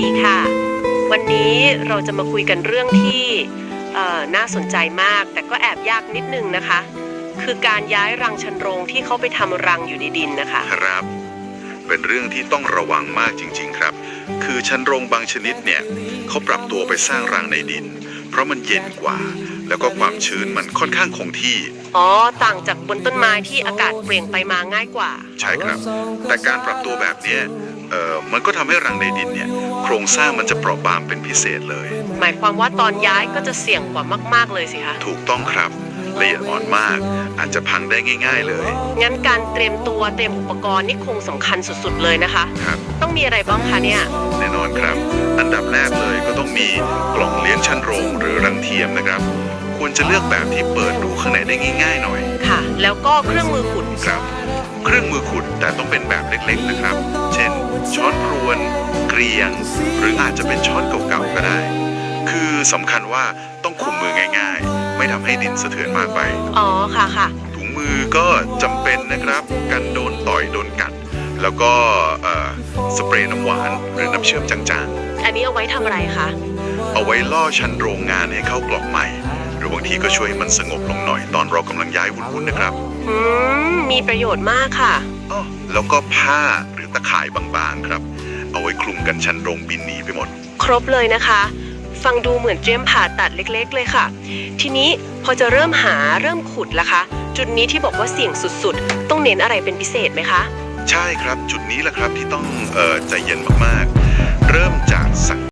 ดีค่ะ วันนี้เราจะมาคุยกันเรื่องที่น่าสนใจมาก แต่ก็แอบยากนิดนึงนะคะ คือการย้ายรังชันโรงที่เขาไปทำรังอยู่ในดินนะคะ ครับ เป็นเรื่องที่ต้องระวังมากจริง ๆ ครับ คือชันโรงบางชนิดเนี่ยเขาปรับตัวไปสร้างรังในดิน เพราะมันเย็นกว่า แล้วก็ความชื้นมันค่อนข้างคงที่ อ๋อ ต่างจากบนต้นไม้ที่อากาศเปลี่ยนไปมาง่ายกว่า ใช่ครับ แต่การปรับตัวแบบเนี้ยเอ่อมันก็ทำให้รังในดินเนี่ย โครงสร้างมันจะเปราะบางเป็นพิเศษเลย หมายความว่าตอนย้ายก็จะเสี่ยงกว่ามาก ๆเลยสิคะ ถูกต้องครับ ละเอียดอ่อนมาก อาจจะพังได้ง่าย ๆเลย งั้นการเตรียมตัวเตรียมอุปกรณ์นี่คงสำคัญสุดๆเลยนะคะ ครับ ต้องมีอะไรบ้างคะเนี่ย แน่นอนครับ อันดับแรกเลยก็ต้องมีกล่องเลี้ยงชันโรงหรือรังเทียมนะครับ ควรจะเลือกแบบที่เปิดรูข้างในได้ง่าย ๆ หน่อยค่ะ แล้วก็เครื่องมือขุด ครับ เครื่องมือขุดแต่ต้องเป็นแบบเล็กๆนะครับ เช่น ช้อนพรวน เกรียง หรืออาจจะเป็นช้อนเก่าๆก็ได้ คือสำคัญว่า ไม่ทำให้ดินสะเทือนมากไป อ๋อค่ะค่ะ ถุงมือก็จำเป็นนะครับ กันโดนต่อยโดนกัด แล้วก็เอ่อสเปรย์น้ำหวานหรือน้ำเชื่อมจางอันนี้เอาไว้ทำอะไรคะๆเอาไว้ล่อชันโรงงานให้เข้ากล่องใหม่ หรือบางทีก็ช่วยให้มันสงบลงหน่อยตอนเรากำลังย้ายวุ่นๆนะครับ อืม มีประโยชน์มากค่ะอ้อแล้วก็ผ้าหรือตะข่ายบางๆครับ เอาไว้คลุมกันชันโรงบินหนีไปหมด ครบเลยนะคะ ฟังดูเหมือนเตรียมผ่าตัดเล็กๆ เลยค่ะ ทีนี้พอจะเริ่มหาเริ่มขุดล่ะคะ จุดนี้ที่บอกว่าเสี่ยงสุดๆ ต้องเน้นอะไรเป็นพิเศษไหมคะ ใช่ครับจุดนี้แหละครับที่ต้องเอ่อใจเย็นมากๆ เริ่มจากสัง